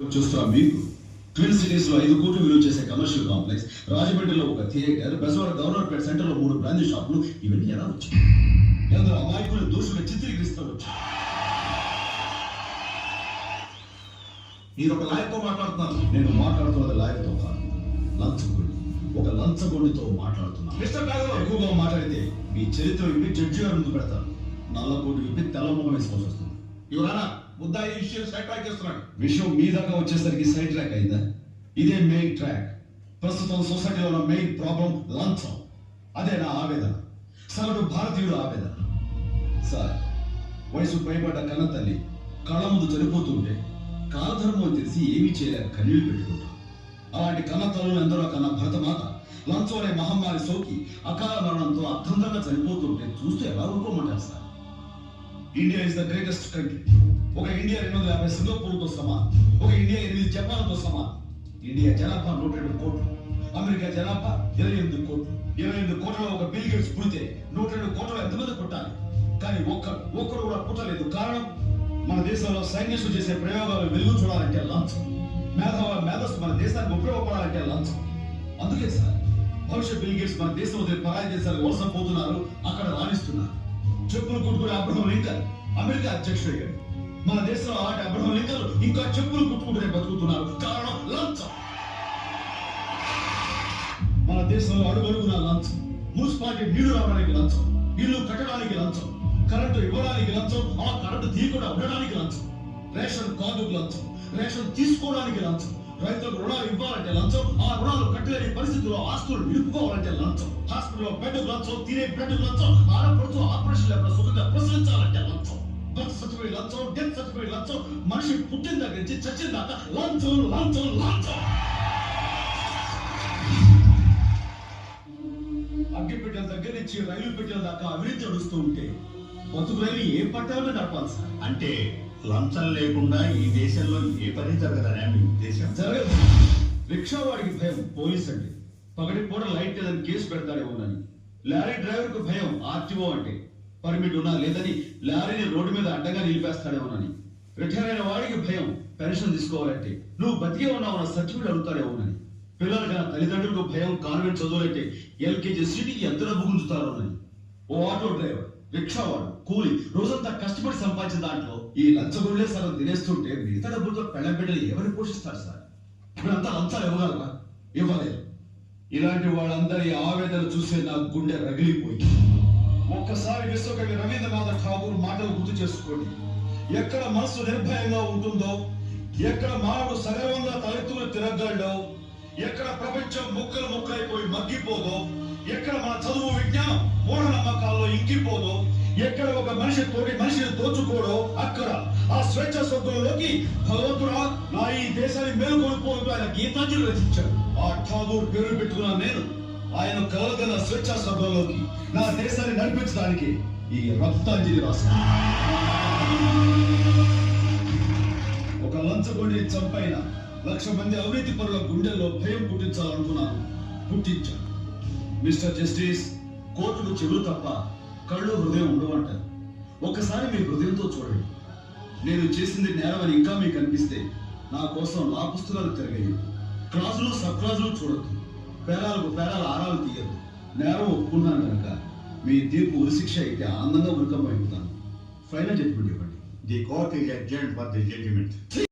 చూస్తున్నా. మీకు ట్విన్ సిటీస్లో ఐదు కోట్లు విలువ చేసే కమర్షియల్ కాంప్లెక్స్ రాజమండ్రిలో ఒక థియేటర్ బెజవాడ గవర్నర్పేట సెంటర్లో మూడు బ్రాంచ్ షాపులు ఇవన్నీ ఎలా వచ్చాయి? ఎందరో అమాయకులు దోషులు చిత్రీకరిస్తారు మీరు ఒక లాయర్తో మాట్లాడుతున్నారు. నేను మాట్లాడుతున్నది లాయర్తో కాదు లంచగొండి. ఒక లంచగొండితో మాట్లాడుతున్నాను. మిస్టర్ ఎక్కువగా మాట్లాడితే మీ చరిత్ర విప్పి జడ్జి గారు ముందు పెడతారు. నల్లకోటి విప్పి తెల్లమొహం వేసుకోవాల్సి వస్తుంది యువరానా ఈ విషయం సైడ్ ట్రాక్ చేస్తున్నాడు. విషయం మీ దాకా వచ్చేసరికి సైడ్ ట్రాక్ అయిందా? ఇదే మెయిన్ ట్రాక్ ప్రస్తుతం సొసైటీలో ఉన్న మెయిన్ ప్రాబ్లం లంచం. అదే నా ఆవేదన. సగటు భారతీయుడు ఆవేదన. సార్ వయసు పైబడ్డ కన్న తల్లి కళ్ళ ముందు చనిపోతుంటే కాలధర్మం తెలిసి ఏమీ చేయలేక కన్నీళ్ళు పెట్టుకుంటాం. అలాంటి కన్న తల్లులు ఎందరో కన్న భరతమాత లంచం అనే మహమ్మారి సోకి అకాల మరణంతో అర్థంతంగా చనిపోతుంటే చూస్తే ఎలా ఊరుకోమంటారు sir? India is the greatest country ఒక ఇండియా రెండు వందల యాభై సింగపూర్తో సమానం. ఒక ఇండియా ఎనిమిది జపాన్తో సమానం. ఇండియా జనాభా నూట రెండు కోట్లు. అమెరికా జనాభా ఇరవై ఎనిమిది కోట్లు. ఇరవై ఎనిమిది కోట్ల ఒక బిల్ గేట్స్ పుడితే నూట రెండు కోట్ల ఎంతమంది పుట్టాలి? కానీ ఒక్కరు ఒక్కరు కూడా పుట్టలేదు. కారణం మన దేశంలో సైంటిస్టులు చేసే ప్రయోగాలు వెలుగు చూడాలంటే లంచం. మేధావ మేధస్సు మన దేశానికి ఉపయోగపడాలంటే లంచం. అందుకే సార్ భవిష్యత్ బిల్ గేట్స్ మన దేశం పరాయి దేశాలకు వలస పోతున్నారు అక్కడ రాణిస్తున్నారు. చెప్పులు కుట్టుకునే అబ్రహం లింకన్ అమెరికా అధ్యక్షుడు అయ్యాడు మన దేశంలో ఆట అబ్రహం లింకన్ ఇంకా చెప్పులు కుట్టుకుంటూనే బతుకుతున్నారు. కారణం లంచం. మన దేశంలో అడుగడుగున లంచం. మున్సిపాలిటీ నీళ్ళు రావడానికి లంచం. ఇల్లు కట్టడానికి లంచం. కరెంటు ఇవ్వడానికి లంచం. ఆ కరెంటు తీయకుండా ఉండడానికి లంచం. రేషన్ కార్డుకు లంచం. రేషన్ తీసుకోవడానికి లంచం. రైతులకు రుణాలు ఇవ్వాలంటే లంచం ఆ రుణాలు కట్టలేని పరిస్థితుల్లో ఆస్తులు నిలుపుకోవాలంటే లంచం. హాస్పిటల్లో బెడ్ లంచం తినే బెడ్ లంచం ఆడపడుతూ ఆపరేషన్ లేకుండా సుఖంగా ప్రసరించాలంటే లంచం. బర్త్ సర్టిఫికేట్ లంచం డెత్ సర్టిఫికేట్ లంచం మనిషి పుట్టిన దగ్గర నుంచి చచ్చిన దాకా లంచం లంచం లంచం. అగ్గిపెట్టెల దగ్గర నుంచి రైలు పెట్టెల దాకా అవినీతి నడుస్తూ ఉంటే బతుకు రైలు ఏ పట్టాలని నడపాలి సార్? అంటే లంచం లేకుండా ఈ దేశంలో ఏ పని జరగదనే మీ ఉద్దేశం జరగదు. రిక్షా వాడికి భయం పోలీస్ అంటే. పగటి పూట లైట్ లేదని కేసు పెడతాడేమోనని లారీ డ్రైవర్కు భయం ఆర్టీఓ అంటే. పర్మిట్ ఉన్నా లేదని లారీని రోడ్డు మీద అడ్డంగా నిలిపేస్తాడేమోనని రిటైర్ అయిన వాడికి భయం పెన్షన్ తీసుకోవాలంటే. నువ్వు బతికే ఉన్నావు అన్న సర్టిఫికేట్ అడుగుతాడేమోనని పిల్లలకి నా తల్లిదండ్రులకు భయం కాన్వెంట్ చదువులంటే ఎల్కేజీ సీటుకి ఎంత డబ్బు గుంజుతారోనని ఓ ఆటో డ్రైవర్. రిక్షావాడు కూలి రోజంతా కష్టపడి సంపాదించిన దాంట్లో ఈ లంచగొండలే సగం తినేస్తుంటే మిగతా డబ్బులతో పెళ్ళ బిడ్డలు ఎవరిని పోషిస్తారు సార్? ఇప్పుడంతా లంచాలు ఇవ్వగలరా? ఇవ్వలేదు. ఇలాంటి వాళ్ళందరి ఆవేదన చూసే నా గుండె రగిలిపోయి ఒక్కసారి విశ్వకవి రవీంద్రనాథ్ ఠాగూర్ మాటలు గుర్తు చేసుకోండి. ఎక్కడ మనసు నిర్భయంగా ఉంటుందో ఎక్కడ మానవుడు సగర్వంగా తలెత్తులు తిరగలడో ఎక్కడ ప్రపంచం ముక్కలు ముక్కలైపోయి మగ్గిపోదో ఎక్కడ మన చదువు విజ్ఞానం మూఢనమ్మకాల్లో ఇంకిపోదో ఎక్కడ ఒక మనిషి తోటి మనిషిని దోచుకోడో అక్కడ ఆ స్వేచ్ఛ స్వర్గంలోకి భగవంతుడా నా ఈ దేశాన్ని మేలుకొల్పోతూ ఆయన గీతాంజలి రచించాడు. ఆ ఠాగూర్ పేరు పెట్టుకున్న నేను. ఆయన కలగల స్వేచ్ఛ సభలోకి నా దేశాన్ని నడిపించడానికి ఈ రక్తాంజలి రాశాను ఒక లంచగొండి చంపైన లక్ష మంది అవినీతి పరుల గుండెల్లో భయం పుట్టించాలనుకున్నాను పుట్టించారు. మిస్టర్ జస్టిస్ కోర్టుకు చెవులు తప్ప కళ్ళు హృదయం ఉండవంటారు. ఒక్కసారి మీ హృదయంతో చూడండి. నేను చేసింది నేరమని ఇంకా మీకు అనిపిస్తే నా కోసం నా పుస్తకాలు తిరగేయదు క్లాసులు సబ్ క్లాసులు చూడొద్దు. పేరాలకు పేరాల ఆరాలు తీయద్దు. నేరం ఒప్పుకున్నాను కనుక మీ తీర్పు ఉరిశిక్ష అయితే ఆనందంగా ఉరికం ఫైనల్ జడ్జిమెంట్ ఇవ్వండి. The court is adjourned for the judgement